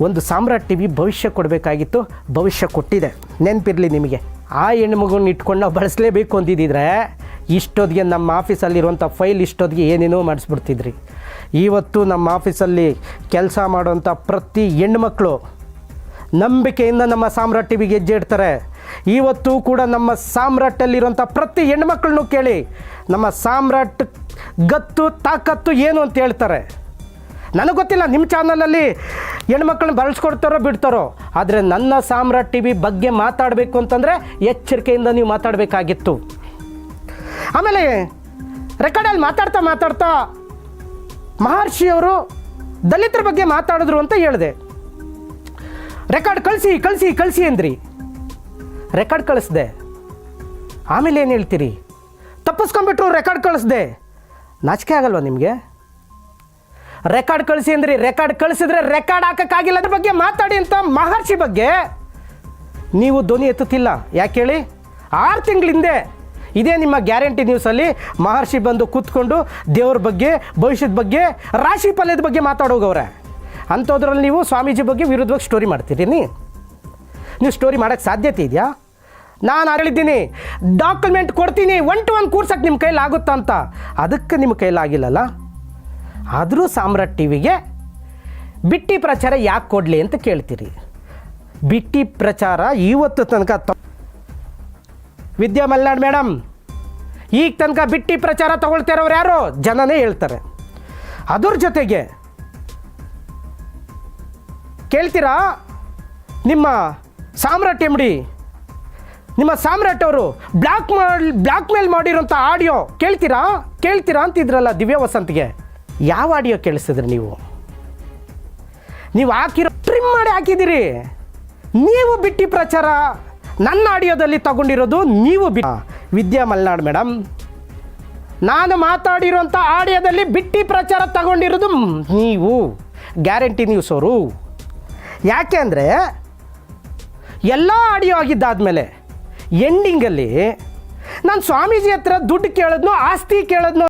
ಒಂದು ಸಾಮ್ರಾಟ್ ಟಿ ವಿ ಭವಿಷ್ಯ ಕೊಡಬೇಕಾಗಿತ್ತು, ಭವಿಷ್ಯ ಕೊಟ್ಟಿದೆ. ನೆನಪಿರಲಿ ನಿಮಗೆ. ಆ ಹೆಣ್ಮಗುನ ಇಟ್ಕೊಂಡು ನಾವು ಬಳಸಲೇಬೇಕು ಅಂದಿದ್ದಿದ್ರೆ ಇಷ್ಟೊತ್ತಿಗೆ ನಮ್ಮ ಆಫೀಸಲ್ಲಿರುವಂಥ ಫೈಲ್ ಇಷ್ಟೊತ್ತಿಗೆ ಏನೇನೋ ಮಾಡಿಸ್ಬಿಡ್ತಿದ್ರಿ. ಇವತ್ತು ನಮ್ಮ ಆಫೀಸಲ್ಲಿ ಕೆಲಸ ಮಾಡುವಂಥ ಪ್ರತಿ ಹೆಣ್ಮಕ್ಳು ನಂಬಿಕೆಯಿಂದ ನಮ್ಮ ಸಾಮ್ರಾಟ್ ಟಿ ವಿಗೆ ಹೆಜ್ಜೆ ಇಡ್ತಾರೆ. ಇವತ್ತು ಕೂಡ ನಮ್ಮ ಸಾಮ್ರಾಟಲ್ಲಿರುವಂಥ ಪ್ರತಿ ಹೆಣ್ಮಕ್ಳನ್ನೂ ಕೇಳಿ, ನಮ್ಮ ಸಾಮ್ರಾಟ್ ಗತ್ತು, ತಾಕತ್ತು ಏನು ಅಂತ ಹೇಳ್ತಾರೆ. ನನಗೆ ಗೊತ್ತಿಲ್ಲ, ನಿಮ್ಮ ಚಾನಲಲ್ಲಿ ಹೆಣ್ಮಕ್ಳನ್ನ ಬಳಸ್ಕೊಡ್ತಾರೋ ಬಿಡ್ತಾರೋ, ಆದರೆ ನನ್ನ ಸಾಮ್ರಾಟ್ ಟಿ ವಿ ಬಗ್ಗೆ ಮಾತಾಡಬೇಕು ಅಂತಂದರೆ ಎಚ್ಚರಿಕೆಯಿಂದ ನೀವು ಮಾತಾಡಬೇಕಾಗಿತ್ತು. ಆಮೇಲೆ ರೆಕಾರ್ಡಲ್ಲಿ ಮಾತಾಡ್ತಾ ಮಾತಾಡ್ತಾ ಮಹರ್ಷಿಯವರು ದಲಿತರ ಬಗ್ಗೆ ಮಾತಾಡಿದ್ರು ಅಂತ ಹೇಳಿದೆ. ರೆಕಾರ್ಡ್ ಕಳಿಸಿ ಕಳಿಸಿ ಕಳಿಸಿ ಅಂದ್ರಿ. ರೆಕಾರ್ಡ್ ಕಳಿಸ್ದೆ. ಆಮೇಲೆ ಏನು ಹೇಳ್ತೀರಿ? ತಪ್ಪಿಸ್ಕೊಂಬಿಟ್ರು ರೆಕಾರ್ಡ್ ಕಳಿಸ್ದೆ. ನಾಚಿಕೆ ಆಗಲ್ವಾ ನಿಮಗೆ? ರೆಕಾರ್ಡ್ ಕಳಿಸಿ ಅಂದ್ರಿ ರೆಕಾರ್ಡ್ ಕಳಿಸಿದ್ರೆ ರೆಕಾರ್ಡ್ ಹಾಕೋಕ್ಕಾಗಿಲ್ಲ. ಅದ್ರ ಬಗ್ಗೆ ಮಾತಾಡಿ ಅಂತ ಮಹರ್ಷಿ ಬಗ್ಗೆ ನೀವು ಧ್ವನಿ ಎತ್ತುತ್ತಿಲ್ಲ. ಯಾಕೆ ಹೇಳಿ? ಆರು ತಿಂಗಳ ಹಿಂದೆ ಇದೇ ನಿಮ್ಮ ಗ್ಯಾರಂಟಿ ನ್ಯೂಸಲ್ಲಿ ಮಹರ್ಷಿ ಬಂದು ಕೂತ್ಕೊಂಡು ದೇವ್ರ ಬಗ್ಗೆ, ಭವಿಷ್ಯದ ಬಗ್ಗೆ, ರಾಶಿ ಫಲದ ಬಗ್ಗೆ ಮಾತಾಡೋಗವ್ರೆ. ಅಂಥದ್ರಲ್ಲಿ ನೀವು ಸ್ವಾಮೀಜಿ ಬಗ್ಗೆ ವಿರುದ್ಧವಾಗಿ ಸ್ಟೋರಿ ಮಾಡ್ತೀರಿ ನೀವು ಸ್ಟೋರಿ ಮಾಡೋಕ್ಕೆ ಸಾಧ್ಯತೆ ಇದೆಯಾ? ನಾನು ಹೇಳಿದ್ದೀನಿ ಡಾಕ್ಯುಮೆಂಟ್ ಕೊಡ್ತೀನಿ. ಒನ್ ಟು ಒನ್ ಕೂರ್ಸಕ್ಕೆ ನಿಮ್ಮ ಕೈಲಿ ಆಗುತ್ತಾ ಅಂತ. ಅದಕ್ಕೆ ನಿಮ್ಮ ಕೈಲಾಗಿಲ್ಲಲ್ಲ ಆದರೂ ಸಾಮ್ರಾಟ್ ಟಿ ವಿಗೆ ಬಿಟ್ಟಿ ಪ್ರಚಾರ ಯಾಕೆ ಕೊಡಲಿ ಅಂತ ಕೇಳ್ತೀರಿ. ಬಿಟ್ಟಿ ಪ್ರಚಾರ ಇವತ್ತು ತನಕ ತ ವಿದ್ಯಾ ಮಲ್ನಾಡ್ ಮೇಡಮ್ ಈಗ ತನಕ ಬಿಟ್ಟಿ ಪ್ರಚಾರ ತಗೊಳ್ತಿರೋರು ಯಾರು? ಜನನೇ ಹೇಳ್ತಾರೆ. ಅದ್ರ ಜೊತೆಗೆ ಕೇಳ್ತೀರಾ? ನಿಮ್ಮ ಸಾಮ್ರಾಟ್ ಎಂ ನಿಮ್ಮ ಸಾಮ್ರಾಟ್ ಅವರು ಬ್ಲಾಕ್ ಮಾಡ್, ಬ್ಲಾಕ್ ಮೇಲ್ ಮಾಡಿರೋಂಥ ಆಡಿಯೋ ಕೇಳ್ತೀರಾ? ಕೇಳ್ತೀರಾ ಅಂತಿದ್ರಲ್ಲ ದಿವ್ಯ ವಸಂತ್ಗೆ. ಯಾವ ಆಡಿಯೋ ಕೇಳಿಸಿದ್ರಿ ನೀವು? ನೀವು ಹಾಕಿರೋ ಟ್ರಿಮ್ ಮಾಡಿ ಹಾಕಿದ್ದೀರಿ. ನೀವು ಬಿಟ್ಟಿ ಪ್ರಚಾರ. ನನ್ನ ಆಡಿಯೋದಲ್ಲಿ ತಗೊಂಡಿರೋದು ನೀವು ಬಿ ವಿದ್ಯಾ ಮಲ್ನಾಡ್ ಮೇಡಮ್ ನಾನು ಮಾತಾಡಿರುವಂಥ ಆಡಿಯೋದಲ್ಲಿ ಬಿಟ್ಟಿ ಪ್ರಚಾರ ತಗೊಂಡಿರೋದು ನೀವು. ಗ್ಯಾರಂಟಿ ನ್ಯೂಸ್ ಅವರು ಯಾಕೆ ಅಂದರೆ, ಎಲ್ಲ ಆಡಿಯೋ ಆಗಿದ್ದಾದಮೇಲೆ ಎಂಡಿಂಗಲ್ಲಿ ನಾನು ಸ್ವಾಮೀಜಿ ಹತ್ರ ದುಡ್ಡು ಕೇಳಿದ್ನೋ ಆಸ್ತಿ ಕೇಳಿದ್ನೋ